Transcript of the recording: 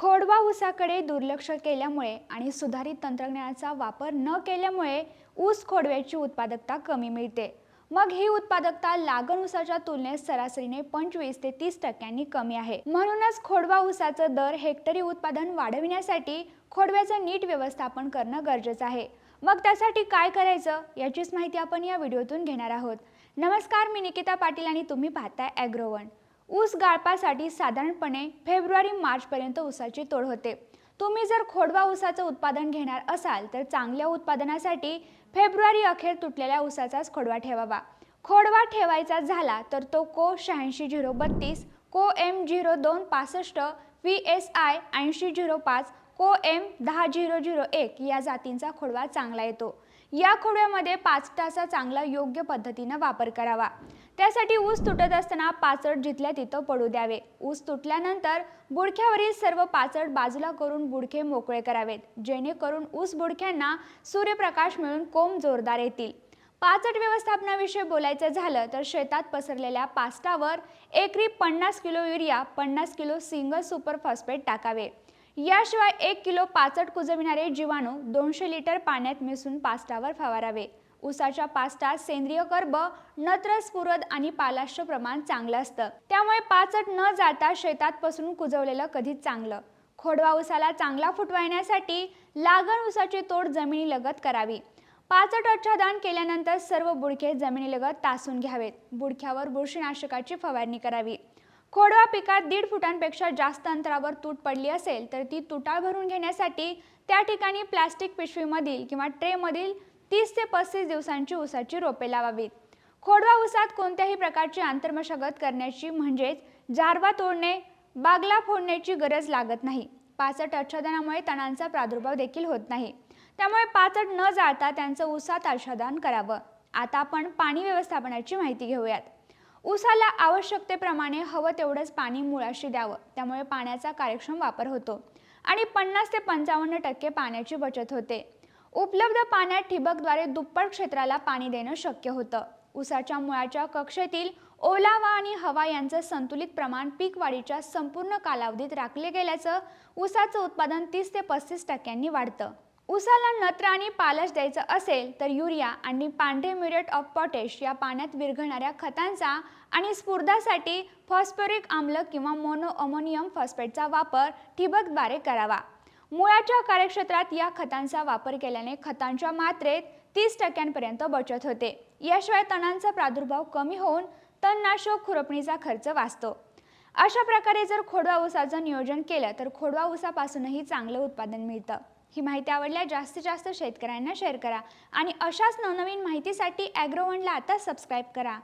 खोडवा ऊसाकडे दुर्लक्ष केल्यामुळे आणि सुधारित तंत्रज्ञानाचा वापर न केल्यामुळे ऊस खोडव्याची उत्पादकता कमी मिळते. मग ही उत्पादकता लागण ऊसाच्या तुलनेत सरासरीने पंचवीस ते तीस टक्क्यांनी कमी आहे. म्हणूनच खोडवा ऊसाचं दर हेक्टरी उत्पादन वाढविण्यासाठी खोडव्याचं नीट व्यवस्थापन करणं गरजेचं आहे. मग त्यासाठी काय करायचं? याचीच माहिती आपण या व्हिडिओतून घेणार आहोत. नमस्कार मी निकिता पाटील आणि तुम्ही पाहताय ॲग्रोवन ऊस गाळपासाठी साधारणपणे फेब्रुवारी मार्चपर्यंत ऊसाची तोड होते. तुम्ही जर खोडवा ऊसाचं उत्पादन घेणार असाल तर चांगल्या उत्पादनासाठी फेब्रुवारी अखेर तुटलेल्या ऊसाचाच खोडवा ठेवावा. खोडवा ठेवायचा झाला तर तो को शहाऐंशी झिरो बत्तीस को एम झिरो दोन पासष्ट व्ही एस आय ऐंशी झिरो पाच को एम दहा झिरो झिरो एक या जातींचा खोडवा चांगला येतो. या खोडव्यामध्ये पाच तासा चांगला योग्य पद्धतीनं वापर करावा. त्यासाठी ऊस तुटत असताना पाचट जिथल्या तिथं पडू द्यावे. ऊस तुटल्यानंतर बुडख्यावरील सर्व पाचट बाजूला करून बुडखे मोकळे करावेत जेणेकरून ऊस बुडख्यांना सूर्यप्रकाश मिळून कोंब जोरदार येतील. पाचट व्यवस्थापनाविषयी बोलायचं झालं तर शेतात पसरलेल्या पास्टावर एकरी पन्नास किलो युरिया पन्नास किलो सिंगल सुपर फॉस्फेट टाकावे. याशिवाय एक किलो पाचट कुजविणारे जीवाणू दोनशे लिटर पाण्यात मिसळून पास्टावर फवारावे. ऊसाच्या पास्टात सेंद्रिय कर्ब नत्र स्फुरद आणि पालाशचं प्रमाण चांगलं असतं. त्यामुळे पाचट न जाता शेतात पसरून कुजवलेलं कधीच चांगलं. खोडवा ऊसाला चांगला फुटवा येण्यासाठी लागण ऊसाची तोड जमिनीलगत करावी. पाचट आच्छादन केल्यानंतर सर्व बुडके जमिनीलगत तासून घ्यावेत. बुडक्यावर बुरशीनाशकाची फवारणी करावी. खोडवा पिकात दीड फुटांपेक्षा जास्त अंतरावर तूट पडली असेल तर ती तुटाळ भरून घेण्यासाठी त्या ठिकाणी प्लास्टिक पिशवीमधील किंवा ट्रेमधील तीस ते पस्तीस दिवसांची ऊसाची रोपे लावावीत. खोडवा ऊसात कोणत्याही प्रकारची आंतरमशागत करण्याची म्हणजेच जारवा तोडणे बागला फोडण्याची गरज लागत नाही. पाचट आच्छादनामुळे तणांचा प्रादुर्भाव देखील होत नाही. त्यामुळे पाचट न जाळता त्यांचं ऊसात आच्छादन करावं. आता आपण पाणी व्यवस्थापनाची माहिती घेऊयात. ऊसाला आवश्यकतेप्रमाणे हवं तेवढंच पाणी मुळाशी द्यावं. त्यामुळे पाण्याचा कार्यक्षम वापर होतो आणि पन्नास ते पंचावन्न टक्के पाण्याची बचत होते. उपलब्ध पाण्यात ठिबकद्वारे दुप्पट क्षेत्राला पाणी देणं शक्य होतं. उसाच्या मुळाच्या कक्षेतील ओलावा आणि हवा यांचं संतुलित प्रमाण पीक वाढीच्या संपूर्ण कालावधीत राखले गेल्याचं ऊसाचं उत्पादन तीस ते पस्तीस टक्क्यांनी वाढतं. उसाला नत्र आणि पालश द्यायचं असेल तर युरिया आणि पांढरे म्युरेट ऑफ पॉटॅश या पाण्यात विरघळणाऱ्या खतांचा आणि स्फुरदासाठी फॉस्फोरिक आम्ल किंवा मोनो अमोनियम फॉस्फेटचा वापर ठिबकद्वारे करावा. मुळाच्या कार्यक्षेत्रात या खतांचा वापर केल्याने खतांच्या मात्रेत तीस टक्क्यांपर्यंत बचत होते. याशिवाय तणांचा प्रादुर्भाव कमी होऊन तणनाशक खुरपणीचा खर्च वाचतो. अशा प्रकारे जर खोडवा ऊसाचं नियोजन केलं तर खोडवा ऊसापासूनही चांगलं उत्पादन मिळतं. ही माहिती आवडल्या जास्तीत जास्त शेतकऱ्यांना शेअर करा आणि अशाच नवनवीन माहितीसाठी ॲग्रोवनला आता सबस्क्राईब करा.